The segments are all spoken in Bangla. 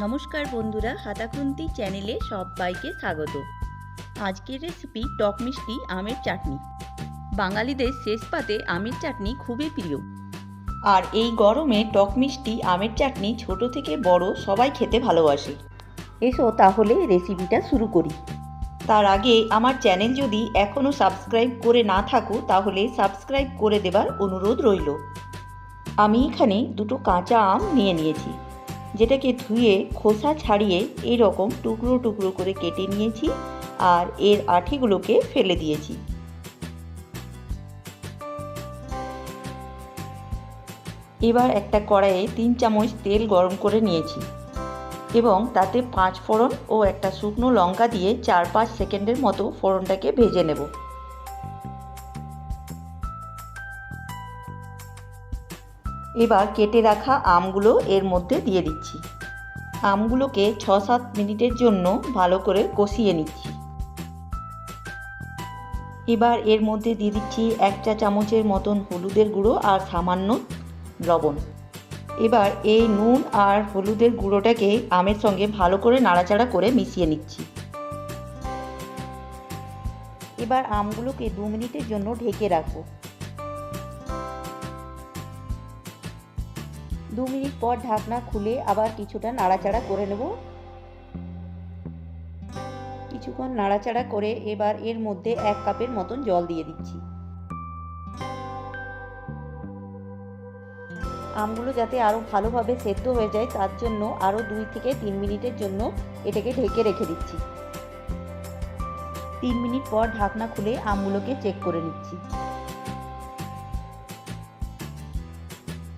নমস্কার বন্ধুরা, হাতাখুন্তি চ্যানেলে সবাইকে স্বাগত। আজকের রেসিপি টক মিষ্টি আমের চাটনি। বাঙালিদের শেষ পাতে আমের চাটনি খুবই প্রিয়। আর এই গরমে টক মিষ্টি, আমের চাটনি ছোট থেকে বড় সবাই খেতে ভালোবাসে। এসো তাহলে রেসিপিটা শুরু করি। তার আগে আমার চ্যানেল যদি এখনও সাবস্ক্রাইব করে না থাকো, তাহলে সাবস্ক্রাইব করে দেবার অনুরোধ রইল। আমি এখানে দুটো কাঁচা আম নিয়ে নিয়েছি। যেটাকে ধুয়ে খোসা ছাড়িয়ে এই রকম টুকরো টুকরো করে কেটে নিয়েছি আর এর আঠিগুলোকে ফেলে দিয়েছি। এবার একটা কড়াইয়ে তিন চামচ তেল গরম করে নিয়েছি এবং তাতে পাঁচ ফোড়ন ও একটা শুকনো লঙ্কা দিয়ে চার পাঁচ সেকেন্ডের মতো ফোড়নটাকে ভেজে নেব। এবার কেটে রাখা আমগুলো এর মধ্যে দিয়ে দিচ্ছি। আমগুলোকে ছ সাত মিনিটের জন্য ভালো করে কষিয়ে নিচ্ছি। এবার এর মধ্যে দিয়ে দিচ্ছি এক চা চামচের মতন হলুদের গুঁড়ো আর সামান্য লবণ। এবার এই নুন আর হলুদের গুঁড়োটাকে আমের সঙ্গে ভালো করে নাড়াচাড়া করে মিশিয়ে নিচ্ছি। এবার আমগুলোকে দু মিনিটের জন্য ঢেকে রাখব। দু মিনিট পর ঢাকনা খুলে আবার কিছুটা নাড়াচাড়া করে নেব। কিছুক্ষণ নাড়াচাড়া করে এবার এর মধ্যে এক কাপের মতন জল দিয়ে দিচ্ছি। আমগুলো যাতে আরও ভালোভাবে সেদ্ধ হয়ে যায়, তার জন্য আরও দুই থেকে তিন মিনিটের জন্য এটাকে ঢেকে রেখে দিচ্ছি। তিন মিনিট পর ঢাকনা খুলে আমগুলোকে চেক করে নিচ্ছি।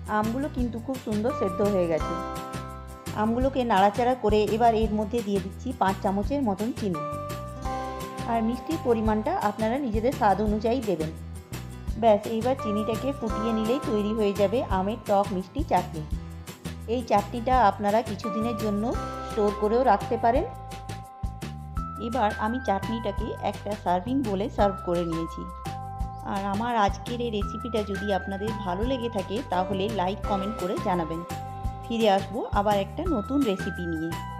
আমগুলো কিন্তু খুব সুন্দর সেদ্ধ হয়ে গেছে। আমগুলোকে নাড়াচাড়া করে এবার এর মধ্যে দিয়ে দিচ্ছি পাঁচ চামচের মতন চিনি। আর মিষ্টির পরিমাণটা আপনারা নিজেদের স্বাদ অনুযায়ী দেবেন। ব্যাস, এইবার চিনিটাকে ফুটিয়ে নিলেই তৈরি হয়ে যাবে আমের টক মিষ্টি চাটনি। এই চাটনিটা আপনারা কিছুদিনের জন্য স্টোর করেও রাখতে পারেন। এবার আমি চাটনিটাকে একটা সার্ভিং বলে সার্ভ করে নিয়েছি। আর আমার আজকের এই রেসিপিটা যদি আপনাদের ভালো লেগে থাকে, তাহলে লাইক কমেন্ট করে জানাবেন। ফিরে আসব আবার একটা নতুন রেসিপি নিয়ে।